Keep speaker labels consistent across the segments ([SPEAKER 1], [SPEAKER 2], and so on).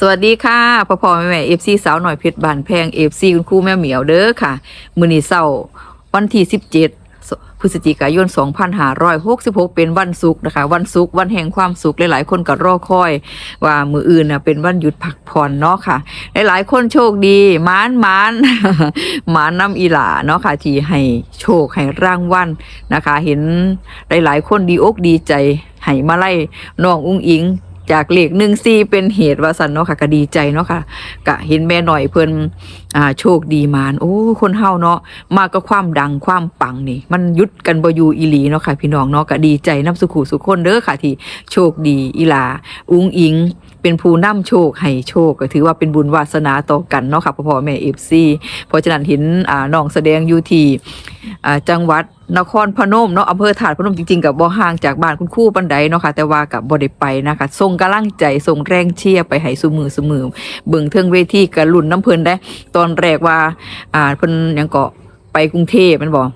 [SPEAKER 1] สวัสดีค่ะพ่อพ่อแม่แม่เอฟซีสาวหน่อยเพชรบานแพงเอฟซีคุณครูแม่เหมียวเด้อค่ะ มือนี้เช้าวันที่17พฤศจิกายน 2566 เป็นวันศุกร์นะคะ วันศุกร์วันแห่งความสุขหลายๆ คนก็รอคอย ว่ามืออื่นนะเป็นวันหยุดพักผ่อนเนาะค่ะ หลายๆ คนโชคดีมานมานมานน้ำอีหลาเนาะค่ะ ที่ให้โชคให้ร่างวัลนะคะ เห็นหลายๆ คนดีอกดีใจให้มาไล่น้องอุ้งอิง จากเลขหนึ่งซีเป็นเหตุว่าสันเนาะค่ะก็ดีใจเนาะค่ะกะเห็นแม่หน่อยเพิ่นอ่าโชคดีมานโอ้คนเฮาเนาะมาก็ความดังความปังนี่ มันยุดกันบอยู่อีหลีเนาะค่ะพี่น้องเนาะก็ดีใจน้ำสุขุสุขคนเด้อค่ะที่โชคดีอีลา อุ้งอิง เป็นผู้นำโชคให้โชคก็ถือว่าเป็นบุญวาสนาต่อกันเนาะค่ะพ่อพ่อแม่เอฟซีเพราะฉะนั้นเห็นอ่าน้องแสดงอยู่ที่อ่าจังหวัดนครพนมเนาะอำเภอถาดพนมจริงๆกับบ่ห่างจากบ้านคุณครู่ปันใดเนาะค่ะแต่ว่ากับบ่ได้ไปนะคะส่งกำลังใจส่งแรงเชียร์ไปให้สุมือสุมือเบิ่งเทิงเวทีกับลุ่นน้ำเพิ่นได้ ตอนแรกว่าอ่าเพิ่นยังก็ไปกรุงเทพมันบอก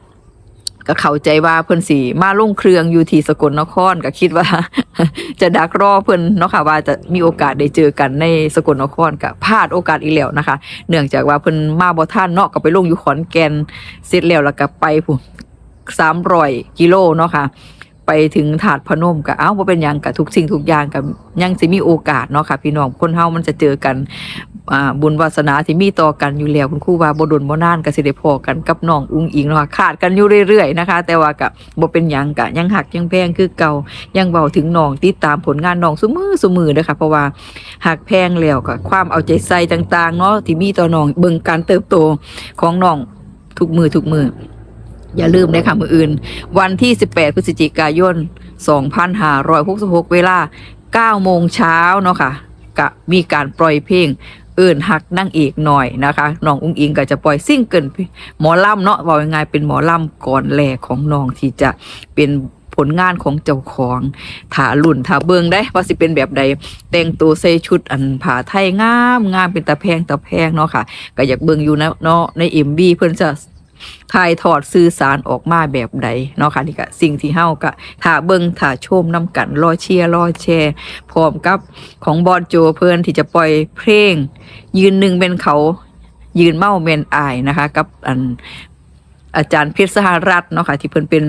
[SPEAKER 1] ก็เข้าใจว่าเพิ่นสีมาลงเครืองอยู่ที่สกลนครก็คิดว่า จะดักรอเพิ่นเนาะค่ะว่าจะมีโอกาสได้เจอกันในสกลนครก็พลาดโอกาสอีกแล้วนะคะ เนื่องจากว่าเพิ่นมาบ่ท่านเนาะก็ไปลงอยู่ขอนแก่นเสร็จแล้วแล้วก็ไปผู้300กิโลเนาะค่ะ ไปถึงถาดพนมก็เอ้าบ่าเป็นยังกับทุกสิ่งทุกอย่างกับยังสิมีโอกาสเนาะค่ะพี่น้องคนเฮามันจะเจอกันบุญวาสนาที่มีต่อกันอยู่แล้วคุณครูว่าบดนบ่นานก็สิได้พอกันกับน้องอุ้งอิงเนาะขาดกันอยู่เรื่อยๆนะคะ แต่ว่าก็บ่เป็นยังก็ยังหักยังแพงคือเก่ายังเว้าถึงน้องติดตามผลงานน้องซุมือซุมือเด้อค่ะเพราะว่าหักแพงแล้วก็ความเอาใจใส่ต่างๆเนาะที่มีต่อน้องเบิ่งการเติบโตของน้องทุกมือทุกมือ อย่าลืมนะค่ะมืออื่น วันที่ 18 พฤศจิกายน 2566 เวลา 9 โมงเช้าเนาะค่ะ ก็มีการปล่อยเพลงเอื่นหักนั่งเอกหน่อยนะคะน้องอุ้งอิงก็จะปล่อยซิ่งเกิลหมอลำเนาะบอกยังไงเป็นหมอลำก่อนแรกของน้องที่จะเป็นผลงานของเจ้าของถาลุ่นถาเบิงได้ว่าสิเป็นแบบใด แต่งตัวใส่ชุดอันผ้าไทยงามงามเป็นตะแพงตะแพงเนาะค่ะ ก็อยากเบิงอยู่นะเนาะในเอ็มบีเพิ่อนจะ ถ่ายทอดสื่อสารออกมาแบบใดเนาะค่ะนี่ก็สิ่งที่เฮาก็ถ้าเบิงถ้าชมน้ำกันรอเชียร์รอแชร์พร้อมกับของบอลโจเพิ่นที่จะปล่อยเพลง ยืนหนึ่งเป็นเขายืนเมาเมนอายนะคะ กับอันอาจารย์เพชรสหรัฐเนาะค่ะที่เพิ่นเป็น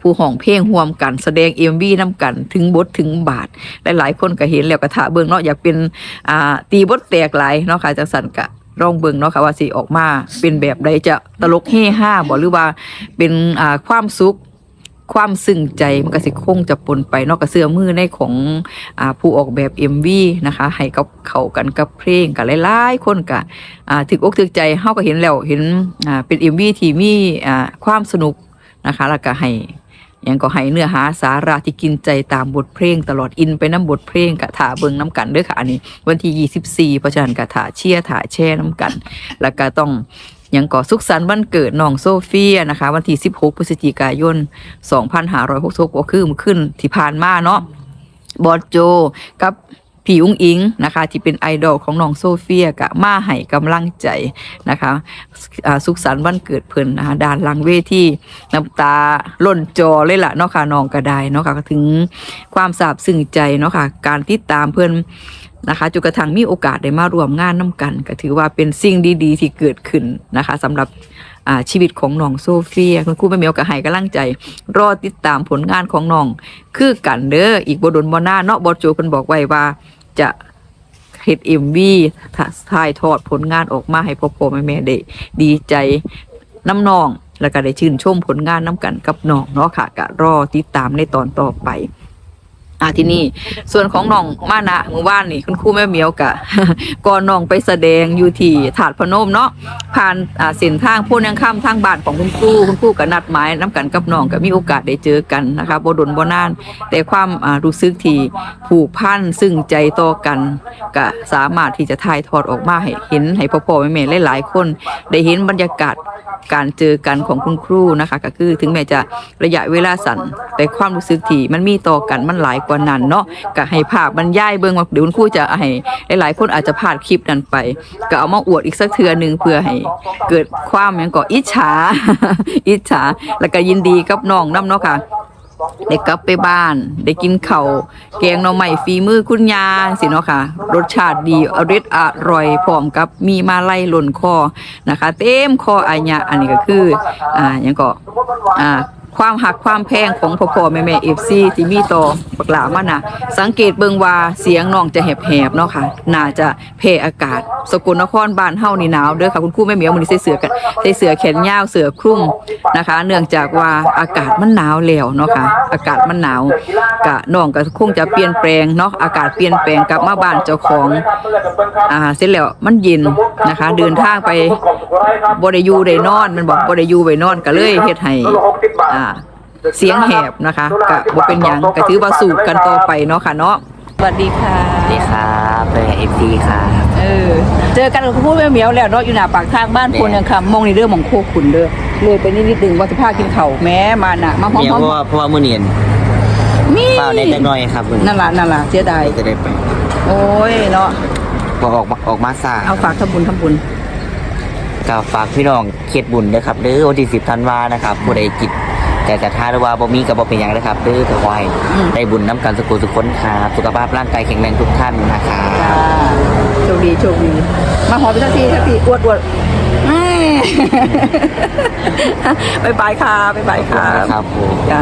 [SPEAKER 1] ผู้ห้องเพลงร่วมกันแสดงเอ็มวีน้ำกัน ถึงบทถึงบาท หลายๆคนก็เห็นแล้วก็ถาเบิงเนาะอยากเป็นตีบทแตกหลายเนาะค่ะจังสันกะ ลองเบิ่งเนาะค่ะว่าสิออกมาเป็นแบบใดจะตลกเฮฮาบ่หรือว่าเป็นอ่าความสุขความซึ้งใจมันก็สิคงจะปนไปนอกกระเสื้อมือในของอ่าผู้ออกแบบ MV นะคะ ให้กับเขากันกับเพลงกับหลายๆ คนก็อ่าถึกอกถึกใจเฮาก็เห็นแล้วเห็นอ่าเป็น MV ที่มีอ่าความสนุกนะคะ แล้วก็ให้ห ยังก็ให้เนื้อหาสาระที่กินใจตามบทเพลงตลอดอินไปน้ำบทเพลงกะถาเบิงน้ำกันเด้อค่ะอันนี้วันที่ 24 เพราะฉะนั้นกะถาเชียถาแช่น้ำกัน แล้วก็ต้องยังก่อสุขสันต์วันเกิดน้องโซเฟียนะคะ วันที่ 16 พฤศจิกายน 2566ก็คือมันขึ้นที่ผ่านมาเนาะบอสโจกับ พี่อุ้งอิงนะคะที่เป็นไอดอลของน้องโซเฟียกะมาให้กำลังใจนะคะสุขสันต์วันเกิดเพิ่นนะคะด้านลังเวที่น้ำตาล่นจอเลยล่ะเนาะค่ะน้องก็ไดเนาะค่ะถึงความซาบซึ้งใจเนาะค่ะการติดตามเพิ่นนะคะจนกระทั่งมีโอกาสได้มาร่วมงานน้ากัน ก็ถือว่าเป็นสิ่งดีๆ ที่เกิดขึ้นนะคะสำหรับชีวิตของน้องโซเฟียคุณครูแม่เมียวก็ให้กำลังใจ รอติดตามผลงานของน้อง คือกันเด้ออีกบดนบหน้าเนาะบอโจเพิ่นบอกไว้ว่า จะเฮ็ดเอ็มวีถ่ายทอดผลงานออกมาให้พ่อพ่อแม่แม่ได้ดีใจน้ำนอง แล้วก็ได้ชื่นชมผลงานน้ำกันกับน้องเนาะค่ะก็รอติดตามในตอนต่อไป อ่าที่นี่ ส่วนของน้องมานะมือว่านนี่คุณครูแม่เมียวกะก่อนน้องไปแสดงอยู่ที่ถาดพนมเนาะผ่านอ่าเส้นทางพูนยังข้ามทางบ้านของคุณครูคุณครูก็นัดหมายน้กันกับน้องก็มีโอกาสได้เจอกันนะคะบดนบนาน แต่ความอ่ารู้สึกที่ผูกพันซึ่งใจต่อกันก็สามารถที่จะถ่ายทอดออกมาให้เห็นให้พ่อพ่อแม่แม่หลายๆคน ได้เห็นบรรยากาศการเจอกันของคุณครูนะคะ ก็คือถึงแม้จะระยะเวลาสั้นแต่ความรู้สึกที่มันมีต่อกันมันหลายกว่านั้นเนาะก็ให้ภาพบรรยายเบิ่งว่าเดี๋ยวคุณครูจะให้หลายๆ คนอาจจะพลาดคลิปนั้นไป ก็เอามาอวดอีกสักเทือนึงเพื่อให้เกิดความยังก่ออิจฉาอิจฉาแล้วก็ยินดีกับน้องน้ำเนาะค่ะได้กลับไปบ้าน ได้กินเข้าแกงหน่อไม้ฝีมือคุณยาสิเนาะค่ะ รสชาติดีอริดอร่อยพร้อมกับมีมาไล่หล่นคอนะคะ เต็มคออายะอันนี้ก็คือ อ่ายังก็อ่า ความหักความแพงของพ่อพ่อแม่แม่เอฟซีที่มีต่อบักหลามานะสังเกตเบิงว่าเสียงน้องจะแหบๆเนาะค่ะน่าจะเพอากาศ สกลนครบ้านเฮานี่หนาวเด้อค่ะคุณครูแม่เหมียวมื้อนี้ใส่เสื้อกันใส่เสื้อแขนยาวเสื้อคลุมนะคะ เนื่องจากว่าอากาศมันหนาวแล้วเนาะค่ะอากาศมันหนาวกะน้องก็คงจะเปลี่ยนแปลงเนาะอากาศเปลี่ยนแปลงกลับมาบ้านเจ้าของอ่าเสร็จแล้วมันเย็นนะคะ เดินทางไปบ่ได้อยู่ได้นอนมันบอกบ่ได้อยู่ไว้นอนก็เลยเฮ็ดให้อ่าเสียงแหบนะคะกะบ่เป็นหยังก็ถือว่าสู่กันต่อไปเนาะค่ะเนาะสวัสดีค่ะ
[SPEAKER 2] สวัสดีครับเป็นเอฟซีครับ
[SPEAKER 1] เออเจอกันกับคุณพูดแม่เหมียวแล้วเนาะอยู่หน้าปากทางบ้านพลยังคำมองในเรื่องของโคขุนเด้อเลยไปนิดนิดนึงว่าจะพากินข้าวแม้มาน่ะมาพร้อ
[SPEAKER 2] เนี่ย
[SPEAKER 1] ม
[SPEAKER 2] เพราะว่าเพราะว่ามื้อเนียน
[SPEAKER 1] ๆมี
[SPEAKER 2] เปล่าในจักหน่อยครับมื้อ
[SPEAKER 1] นั่นล่ะนั่นล่ะเสียดาย
[SPEAKER 2] จะได้ไป
[SPEAKER 1] โอ้ยเนาะ
[SPEAKER 2] พอออกมาออกมาซ่า
[SPEAKER 1] เอาฝากทำบุญทำบุญ
[SPEAKER 2] กับฝากพี่น้องเขตบุญนะครับเด้อวันที่10ธันวานะครับผู้ใดจิต แต่จะท่าหรือว่าบ่มีก็บ่เป็นหยังนะครับเด้อก็ขอให้
[SPEAKER 1] อืม
[SPEAKER 2] ได้บุญน้ำกันสุขสุขคนครับสุขภาพร่างกายแข็งแรงทุกท่านนะครับ
[SPEAKER 1] จ้าโชคดีโชคดีมาหอมไปสักทีสักทีอวดอวดแม่บายบายค่ะบายบายค่ะ
[SPEAKER 2] ครับผม
[SPEAKER 1] จ้า